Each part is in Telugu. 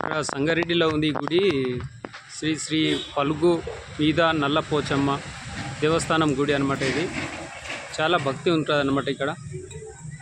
ఇక్కడ సంగారెడ్డిలో ఉంది ఈ గుడి. శ్రీ శ్రీ పలుగు మీద నల్లపోచమ్మ దేవస్థానం గుడి అనమాట ఇది. చాలా భక్తి ఉంటుంది అనమాట ఇక్కడ.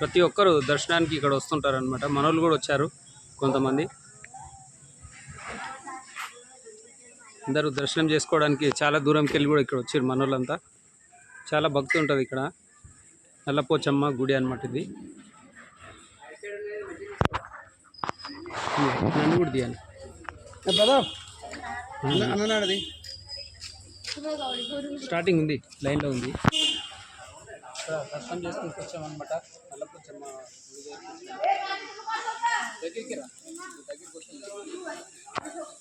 ప్రతి ఒక్కరు దర్శనానికి ఇక్కడ వస్తుంటారనమాట మనోళ్ళు కూడా వచ్చారు కొంతమంది. అందరూ దర్శనం చేసుకోవడానికి చాలా దూరంకి వెళ్ళి కూడా ఇక్కడ వచ్చారు మనోళ్ళంతా. చాలా భక్తి ఉంటుంది ఇక్కడ. నల్లపోచమ్మ గుడి అనమాట ఇది. నన్ను కూడా తీయాలి అన్ననాడది స్టార్టింగ్ ఉంది లైన్లో ఉంది దర్శనం చేసుకుని వచ్చామన్నమాట నల్లపోచమ్మ గుడి దగ్గరికి రా.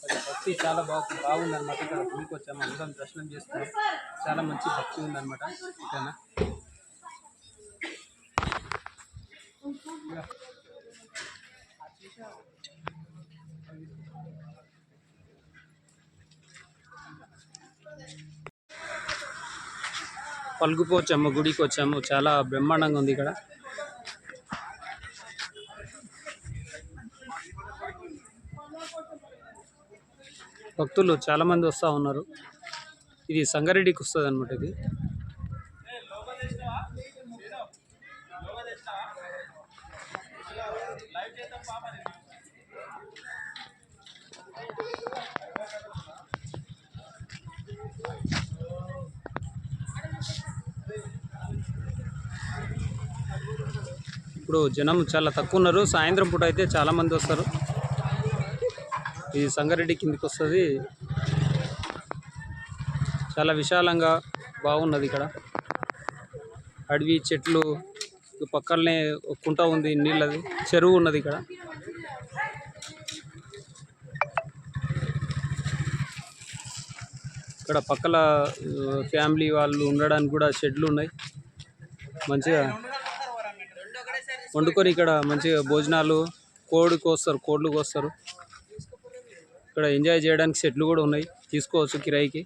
దగ్గరికి భక్తి చాలా బాగు బాగుందన్నమాట ఇక్కడ గుడికి వచ్చాము అందరం దర్శనం చేసుకున్నాం చాలా మంచి భక్తి ఉందన్నమాట ఓకేనా గుడికి వచ్చాము చాలా బ్రహ్మాండంగా ఉంది ఇక్కడ. భక్తులు చాలా మంది వస్తూ ఉన్నారు. ఇది సంగారెడ్డికి వస్తుంది అనమాట ఇది. ఇప్పుడు జనం చాలా తక్కువ ఉన్నారు. సాయంత్రం పూట అయితే చాలా మంది వస్తారు. ఇది సంగారెడ్డి కిందికి వస్తుంది. చాలా విశాలంగా బాగున్నది ఇక్కడ. అడవి చెట్లు పక్కనే కుంట ఉంది నీళ్ళది. చెరువు ఉన్నది ఇక్కడ. ఇక్కడ పక్కల ఫ్యామిలీ వాళ్ళు ఉండడానికి కూడా షెడ్లు ఉన్నాయి. మంచిగా వండుకొని ఇక్కడ మంచిగా భోజనాలు కోడి కోస్తారు కోళ్ళు కోస్తారు. ఇక్కడ ఎంజాయ్ చేయడానికి సెట్లు కూడా ఉన్నాయి. తీసుకోవచ్చు కిరాయికి.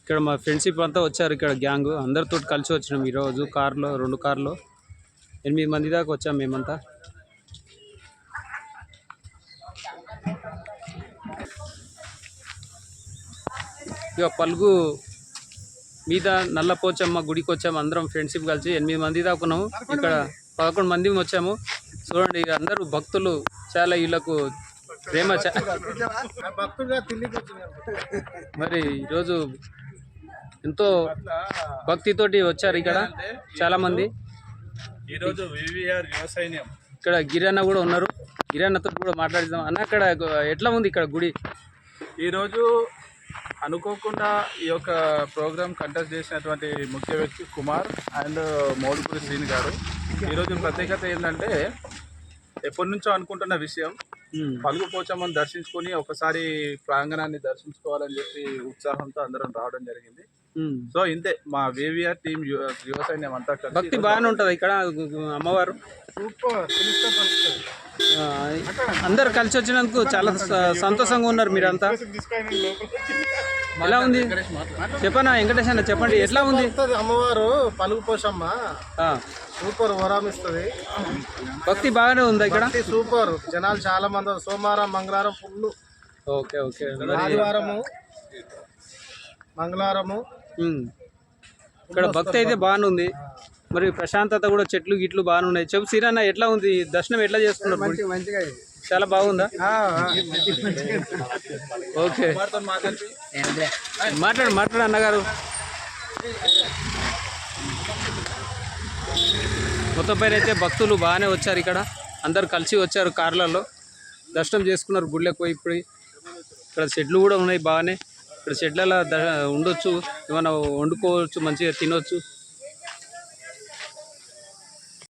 ఇక్కడ మా ఫ్రెండ్షిప్ అంతా వచ్చారు ఇక్కడ గ్యాంగ్. అందరితో కలిసి వచ్చినాం ఈరోజు. కార్లో రెండు కార్లో. ఎనిమిది మంది దాకా వచ్చాం మేమంతా. ఇక పలుగు మీద నల్లపోచమ్మ గుడికి వచ్చాము అందరం ఫ్రెండ్షిప్ కలిసి ఎనిమిది మంది దాకా ఉన్నాము. ఇక్కడ పదకొండు మంది వచ్చాము. చూడండి ఇక అందరూ భక్తులు. చాలా వీళ్ళకు ప్రేమ మరి ఈరోజు ఎంతో భక్తితోటి వచ్చారు ఇక్కడ చాలా మంది. ఈరోజు వివిఆర్ ఇక్కడ గిరన్న కూడా ఉన్నారు. గిరన్నతో కూడా మాట్లాడిద్దాం అన్న అక్కడ ఎట్లా ఉంది ఇక్కడ గుడి? ఈరోజు అనుకోకుండా ఈ యొక్క ప్రోగ్రామ్ కండక్ట్ చేసినటువంటి ముఖ్య వ్యక్తి కుమార్ అండ్ మౌడిపూరి శ్రీని గారు. ఈరోజు ప్రత్యేకత ఏంటంటే ఎప్పటి నుంచో అనుకుంటున్న విషయం పలుగు పోచమ్మని దర్శించుకొని ఒకసారి ప్రాంగణాన్ని దర్శించుకోవాలని చెప్పి ఉత్సాహంతో అందరం రావడం జరిగింది. సో ఇంతే మా వివిఆర్ టీం యువ సైన్యం అంతా భక్తి బాగానే ఉంటుంది ఇక్కడ అమ్మవారు. సూపర్ అందరు కలిసి వచ్చినందుకు చాలా సంతోషంగా ఉన్నారు మీరంతా. ఎలా ఉంది? చెప్పనా వెంకటేష్ అన్న చెప్పండి ఎట్లా ఉంది? అమ్మవారు పలుగు పోషమ్మ. ఆ, సూపర్ వరం ఇస్తుంది. భక్తి బాగానే ఉంది ఇక్కడ? భక్తి సూపర్. జనాలు చాలా మంది. సోమవారం మంగళవారం ఫుల్ ఓకే ఓకే. ఆదివారము మంగళవారము. ఇక్కడ భక్తి అయితే బాగానే ఉంది. మరి ప్రశాంతత కూడా చెట్లు గిట్లు బాగానే ఉన్నాయి. చెప్పు సిరన్న ఎట్లా ఉంది? దర్శనం ఎట్లా చేసుకున్నారు? మంచిగా చాలా బాగుందా? ఓకే. మాట్లాడు మాట్లాడు అన్నగారు. మొత్తం పైన అయితే భక్తులు బాగానే వచ్చారు ఇక్కడ. అందరు కలిసి వచ్చారు కార్లలో. దర్శనం చేసుకున్నారు గుళ్ళకి పోయి ఇప్పుడు. ఇక్కడ షెడ్లు కూడా ఉన్నాయి బాగానే. ఇక్కడ షెడ్లలో ఉండొచ్చు. ఏమైనా వండుకోవచ్చు మంచిగా తినొచ్చు.